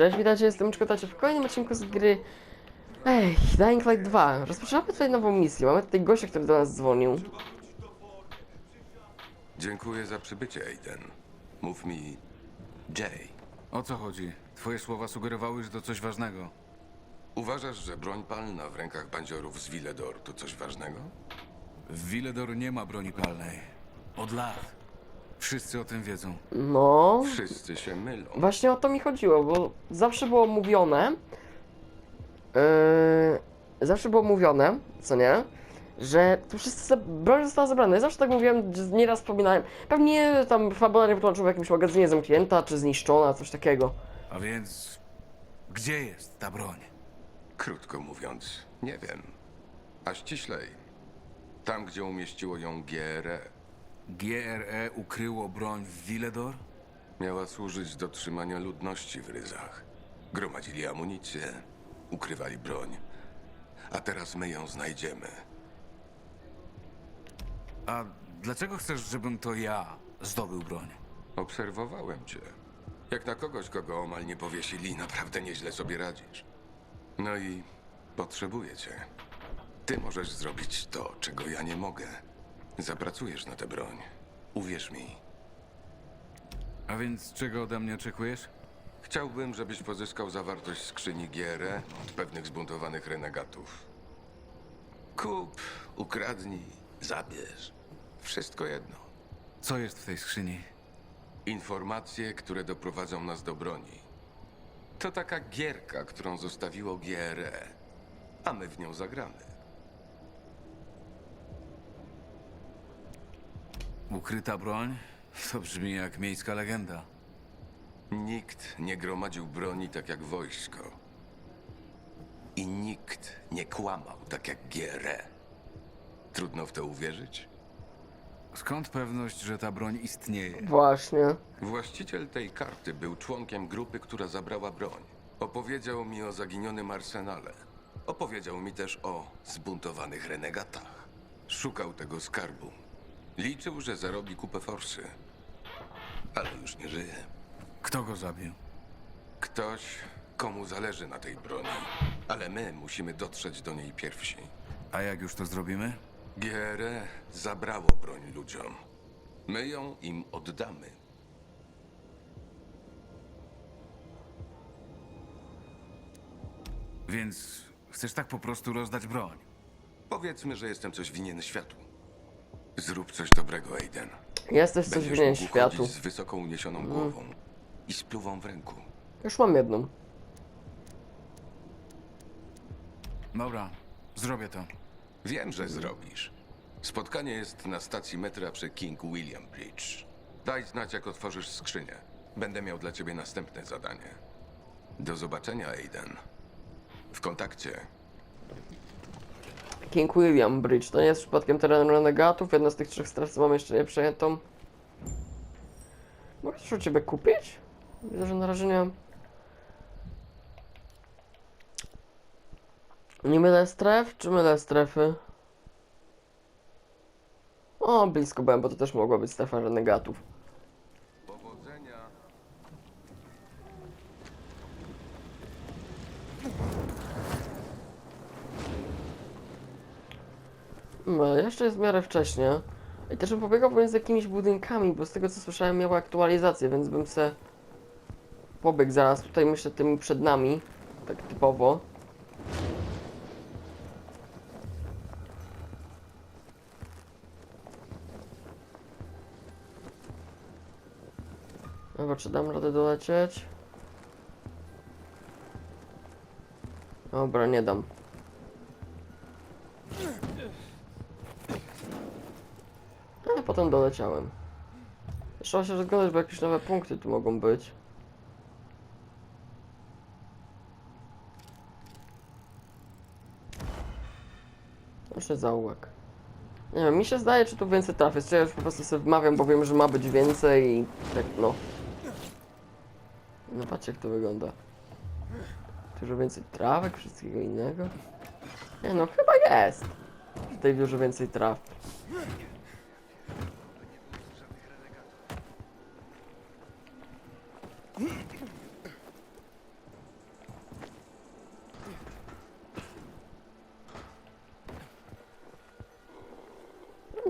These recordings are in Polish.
Cześć, witajcie, jestem Czkotacie w kolejnym odcinku z gry Ej, Dying Light 2 Rozpoczynamy tutaj nową misję, mamy tutaj gościa, który do nas dzwonił Dziękuję za przybycie, Aiden. Mów mi Jay. O co chodzi? Twoje słowa sugerowały, że to coś ważnego. Uważasz, że broń palna w rękach bandziorów z Villedor to coś ważnego? W Villedor nie ma broni palnej. Od lat. Wszyscy o tym wiedzą. No, Wszyscy się mylą. właśnie o to mi chodziło, bo zawsze było mówione yy, Zawsze było mówione, co nie? Że tu wszyscy za- broń została zabrana. Ja zawsze tak mówiłem, że nieraz wspominałem. Pewnie tam fabularnie wytłumaczył w jakimś magazynie zamknięta, czy zniszczona, coś takiego. A więc... Gdzie jest ta broń? Krótko mówiąc, nie wiem. A ściślej, tam gdzie umieściło ją GRE, GRE ukryło broń w Villedor? miała służyć do trzymania ludności w ryzach. Gromadzili amunicję, ukrywali broń. A teraz my ją znajdziemy. A dlaczego chcesz, żebym to ja zdobył broń? Obserwowałem cię. Jak na kogoś, kogo omal nie powiesili, naprawdę nieźle sobie radzisz. No i potrzebuję cię. Ty możesz zrobić to, czego ja nie mogę. Zapracujesz na tę broń. Uwierz mi. A więc czego ode mnie oczekujesz? Chciałbym, żebyś pozyskał zawartość skrzyni GRE od pewnych zbuntowanych renegatów. Kup, ukradnij, zabierz. Wszystko jedno. Co jest w tej skrzyni? Informacje, które doprowadzą nas do broni. To taka gierka, którą zostawiło GRE, a my w nią zagramy. Ukryta broń? To brzmi jak miejska legenda. Nikt nie gromadził broni tak jak wojsko. I nikt nie kłamał tak jak GRE. Trudno w to uwierzyć? Skąd pewność, że ta broń istnieje? Właśnie. Właściciel tej karty był członkiem grupy, która zabrała broń. Opowiedział mi o zaginionym arsenale. Opowiedział mi też o zbuntowanych renegatach. Szukał tego skarbu. Liczył, że zarobi kupę forsy. Ale już nie żyje. Kto go zabił? Ktoś, komu zależy na tej broni. Ale my musimy dotrzeć do niej pierwsi. A jak już to zrobimy? GRE zabrało broń ludziom. My ją im oddamy. Więc chcesz tak po prostu rozdać broń? Powiedzmy, że jestem coś winien światu. Zrób coś dobrego, Aiden. Jesteś coś Będziesz winien mógł światu. chodzić z wysoko uniesioną głową i z pluwą w ręku. Już mam jedną. Dobra, zrobię to. Wiem, że zrobisz. Spotkanie jest na stacji metra przy King William Bridge. Daj znać, jak otworzysz skrzynię. Będę miał dla ciebie następne zadanie. Do zobaczenia, Aiden. W kontakcie. King William Bridge, to nie jest przypadkiem teren renegatów, jedna z tych trzech stref, co mam jeszcze nie przejętą. Mogę coś u ciebie kupić? Widzę, że na razie nie. Nie mylę stref, czy mylę strefy? O, blisko byłem, bo to też mogła być strefa renegatów. No, jeszcze jest w miarę wcześnie. I też bym pobiegał pomiędzy jakimiś budynkami, bo z tego co słyszałem miała aktualizację, więc bym se pobiegł zaraz tutaj myślę tymi przed nami, tak typowo. Dobra, czy dam radę dolecieć? Dobra, nie dam. Potem doleciałem. Trzeba się rozglądać, bo jakieś nowe punkty tu mogą być. Jeszcze zaułek. Nie wiem, mi się zdaje, czy tu więcej traf jest. Czy ja już po prostu sobie wmawiam, bo wiem, że ma być więcej i tak, no. No patrzcie, jak to wygląda. Dużo więcej trawek, wszystkiego innego. Nie no, chyba jest. W tej biurze więcej traf.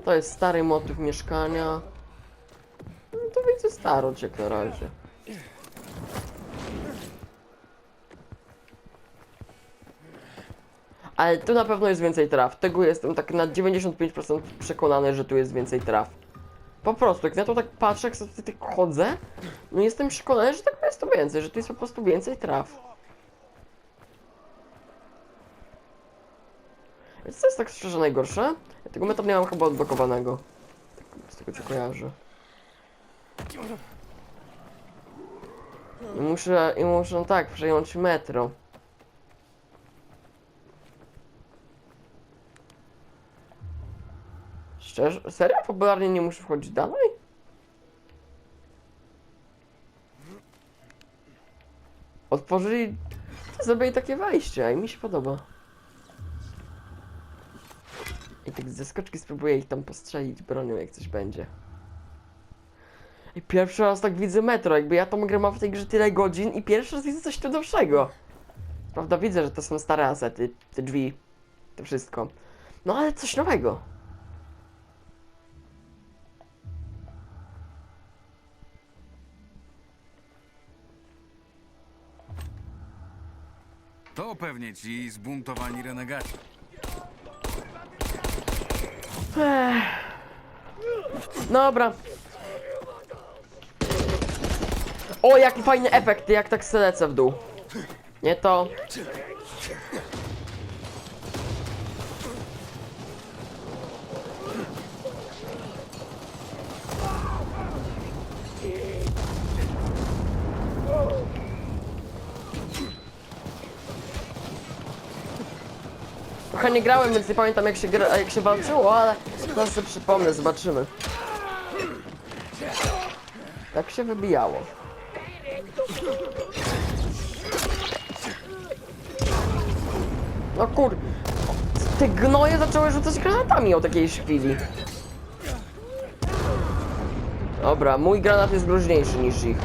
To jest stary motyw mieszkania. No to widzę staro jak na razie. Ale tu na pewno jest więcej traf. Tego jestem tak na 95% przekonany, że tu jest więcej traf. Po prostu, jak na to tak patrzę, jak sobie tak chodzę, no jestem przekonany, że tak jest tu więcej, że tu jest po prostu więcej traf. To jest tak szczerze najgorsze. Ja tego meta nie mam chyba odblokowanego. Tak, z tego co kojarzę. I muszę, i muszę no tak, przejąć metro. Szczerze? Serio? Popularnie nie muszę wchodzić dalej? Otworzyli... Zrobili takie wejście i mi się podoba. I tak ze skoczki spróbuję ich tam postrzelić bronią, jak coś będzie. I pierwszy raz tak widzę metro, jakby ja tą grę mam w tej grze tyle godzin i pierwszy raz widzę coś tu nowszego. Prawda, widzę, że to są stare asety, te drzwi, to wszystko. No ale coś nowego. To pewnie ci zbuntowani renegaci. Dobra. O, jaki fajny efekt, jak tak se lecę w dół. Nie to. Trochę nie grałem, więc nie pamiętam jak się, gra, jak się walczyło, ale zaraz sobie przypomnę, zobaczymy. Tak się wybijało. No kur... Te gnoje zaczęły rzucać granatami o takiej chwili. Dobra, mój granat jest groźniejszy niż ich.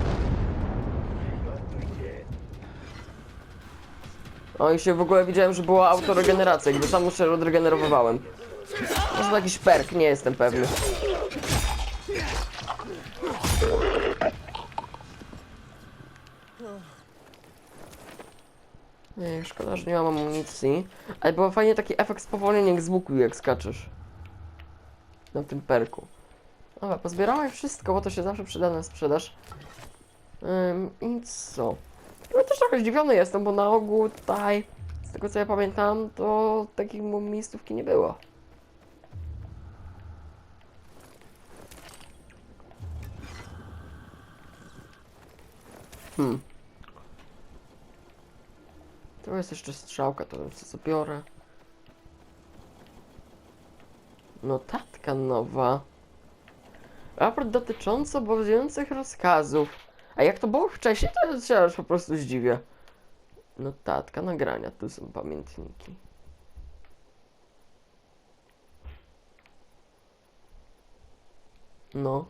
O i się w ogóle widziałem, że była autoregeneracja, gdy sam się odregenerowywałem. Może to jakiś perk, nie jestem pewny. Nie, szkoda, że nie mam amunicji. Ale było fajnie taki efekt spowolnienia jak z łuku, jak skaczesz. Na tym perku. Dobra, pozbierałem wszystko, bo to się zawsze przyda na sprzedaż. Ym, I co? Ja też trochę zdziwiony jestem, bo na ogół tutaj, z tego co ja pamiętam, to takiej mu- miejscówki nie było. Hmm. To jest jeszcze strzałka, to co zabiorę. Notatka nowa. Raport dotyczący obowiązujących rozkazów. A jak to było wcześniej, to się aż po prostu zdziwię. Notatka, nagrania, tu są pamiętniki. No.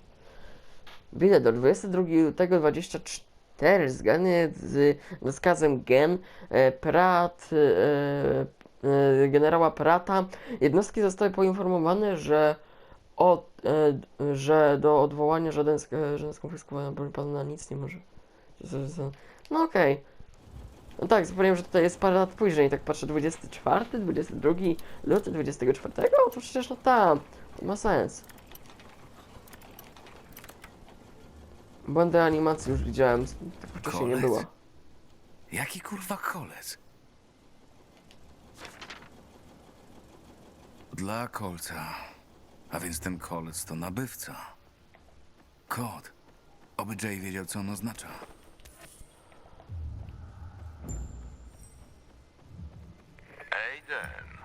Widzę do 22 lutego 24 zgodnie z rozkazem GEN e, Prat, e, e, generała Prata jednostki zostały poinformowane, że od, e, że do odwołania żaden, e, żaden skonfiskowany broń palna nic nie może. No okej. No tak, zapomniałem, że tutaj jest parę lat później, tak patrzę 24, 22 luty 24, to przecież no tam, to ma sens. Błędy animacji już widziałem, tak wcześniej nie Kolec? było. Jaki kurwa kolec? Dla kolca. A więc ten kolec to nabywca. Kod. Oby Jay wiedział, co on oznacza. Aiden,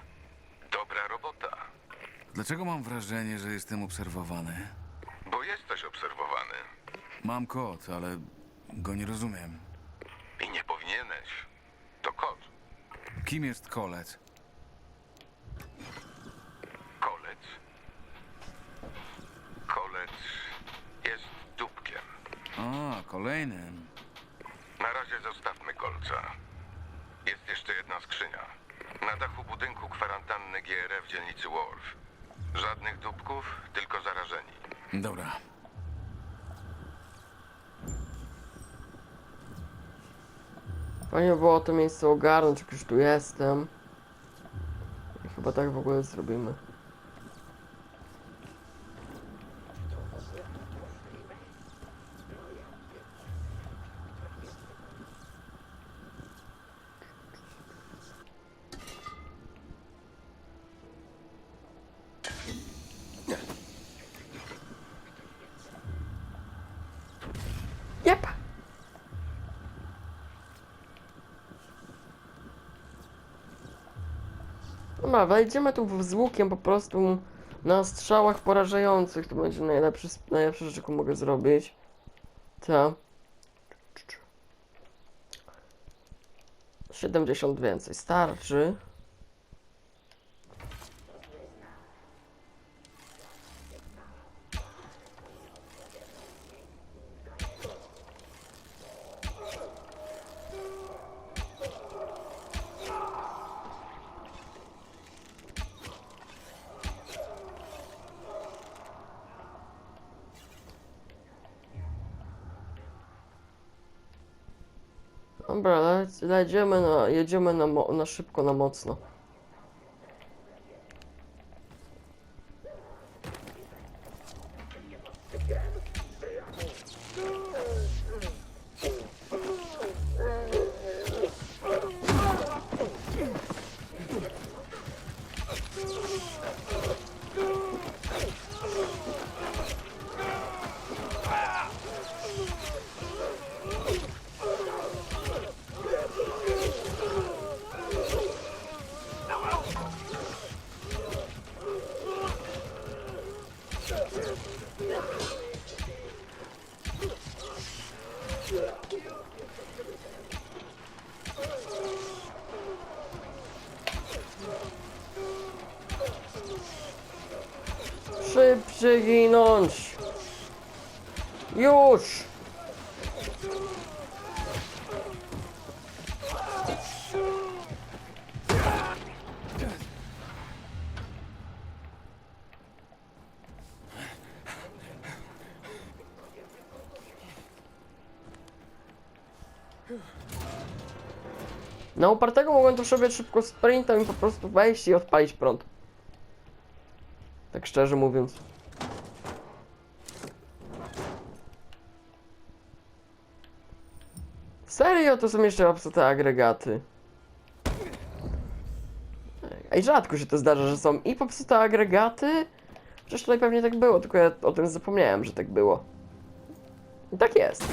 dobra robota. Dlaczego mam wrażenie, że jestem obserwowany? Bo jesteś obserwowany. Mam kod, ale go nie rozumiem. I nie powinieneś. To kot. Kim jest kolec? Kolec. Kolec jest dupkiem. A, kolejnym. Na razie zostawmy kolca. Jest jeszcze jedna skrzynia. Na dachu budynku kwarantanny GRF w dzielnicy Wolf. Żadnych dupków, tylko zarażeni. Dobra. Fajnie było to miejsce ogarnąć, jak już tu jestem. I chyba tak w ogóle zrobimy. Dobra, wejdziemy tu z łukiem po prostu na strzałach porażających. To będzie najlepszy, najlepsza rzecz, jaką mogę zrobić. Ta. 70 więcej starczy. Dobra, lec- jedziemy na, jedziemy na, na szybko, na mocno. Szybciej ginąć! Już! Na upartego mogłem tu sobie szybko sprintem i po prostu wejść i odpalić prąd. Tak szczerze mówiąc. Serio, to są jeszcze popsute agregaty. Ej, rzadko się to zdarza, że są i popsute agregaty. Przecież tutaj pewnie tak było, tylko ja o tym zapomniałem, że tak było. I tak jest.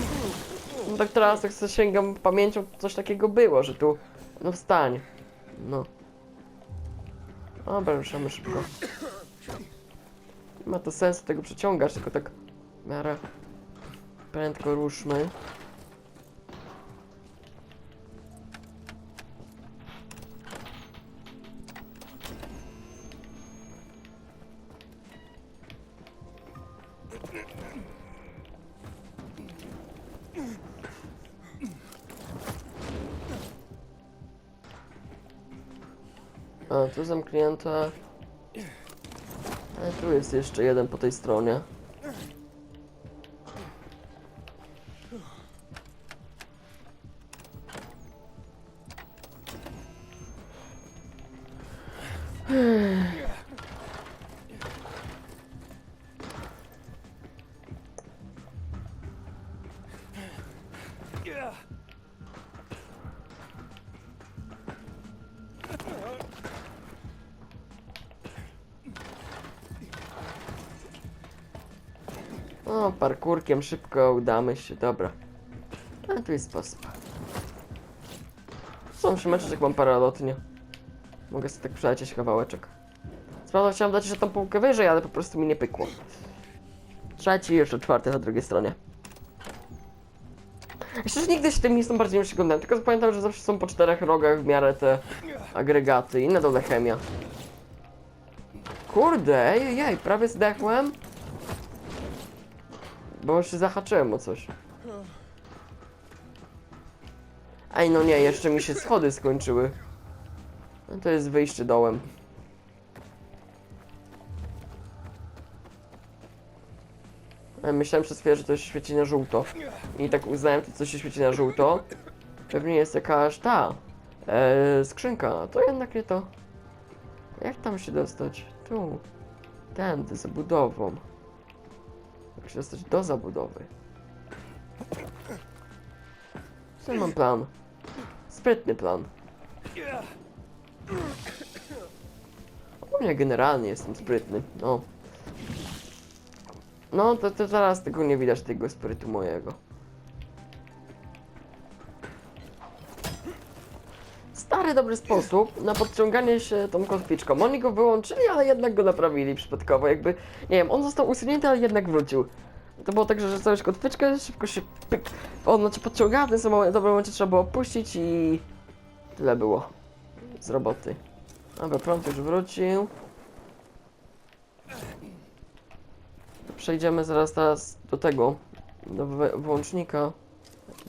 No tak teraz, jak sięgam pamięcią, coś takiego było, że tu... No wstań. No. Dobra, ruszamy szybko. Nie ma to sensu tego przeciągać, tylko tak w miarę prędko ruszmy. A, tu zamknięte. A tu jest jeszcze jeden po tej stronie. Parkurkiem szybko udamy się, dobra. A tu jest sposób. Są się meczeć, jak mam paralotnie. Mogę sobie tak przelecieć kawałeczek. Sprawda, chciałem dać jeszcze tą półkę wyżej, ale po prostu mi nie pykło. Trzeci jeszcze czwarty na drugiej stronie. Jeszcze że nigdy się tym nie jestem bardziej nie przyglądałem, tylko pamiętam, że zawsze są po czterech rogach w miarę te agregaty i na dole chemia. Kurde, ej, prawie zdechłem. Bo już się zahaczyłem o coś. Ej, no nie, jeszcze mi się schody skończyły. No to jest wyjście dołem. Myślałem przez chwilę, że to się świeci na żółto. I tak uznałem to, co się świeci na żółto. Pewnie jest jakaś ta e, skrzynka. No to jednak nie to. Jak tam się dostać? Tu. Tędy, za budową. Jak się dostać do zabudowy? Co mam plan? Sprytny plan. Ja generalnie jestem sprytny, no. No, to, to zaraz tego nie widać, tego sprytu mojego. Stary, dobry sposób na podciąganie się tą kotwiczką. Oni go wyłączyli, ale jednak go naprawili przypadkowo. Jakby, nie wiem, on został usunięty, ale jednak wrócił. To było tak, że rzucałeś kotwiczkę, szybko się pyk. On cię podciągała, w tym samym dobrym momencie trzeba było opuścić i... Tyle było. Z roboty. Dobra, prąd już wrócił. Przejdziemy zaraz teraz do tego. Do włącznika.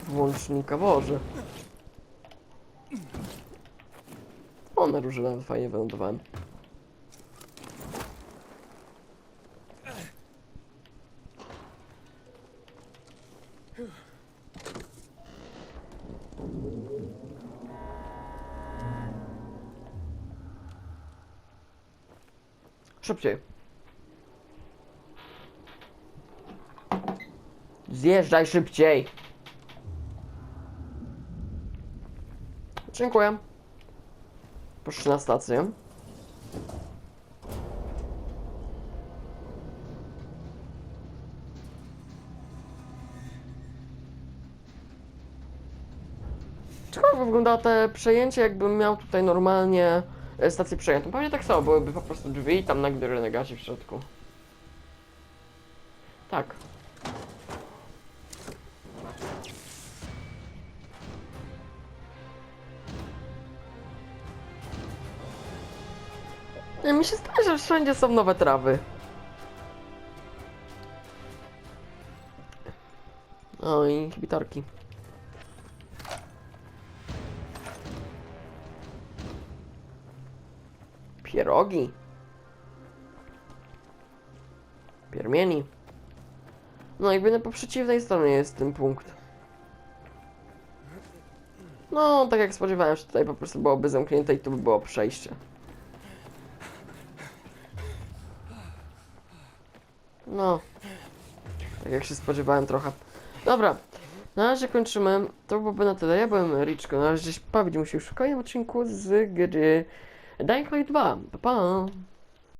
Włącznika, Boże. O, na róży fajnie wylądowałem. Szybciej. Zjeżdżaj szybciej. Dziękuję. Proszę na stację. Ciekawe wygląda te przejęcie, jakbym miał tutaj normalnie e, stację przejętą. Pewnie tak samo, byłyby po prostu drzwi i tam na gdy renegaci w środku. Że wszędzie są nowe trawy. O, i inhibitorki. Pierogi. Piermieni. No jakby na po przeciwnej stronie jest ten punkt. No, tak jak spodziewałem się, tutaj po prostu byłoby zamknięte i tu by było przejście. No. Tak jak się spodziewałem trochę. Dobra. Na razie kończymy. To byłoby na tyle. Ja byłem Riczko. Na razie się bawić musi już w kolejnym odcinku z gry Dying Light 2. Pa, pa.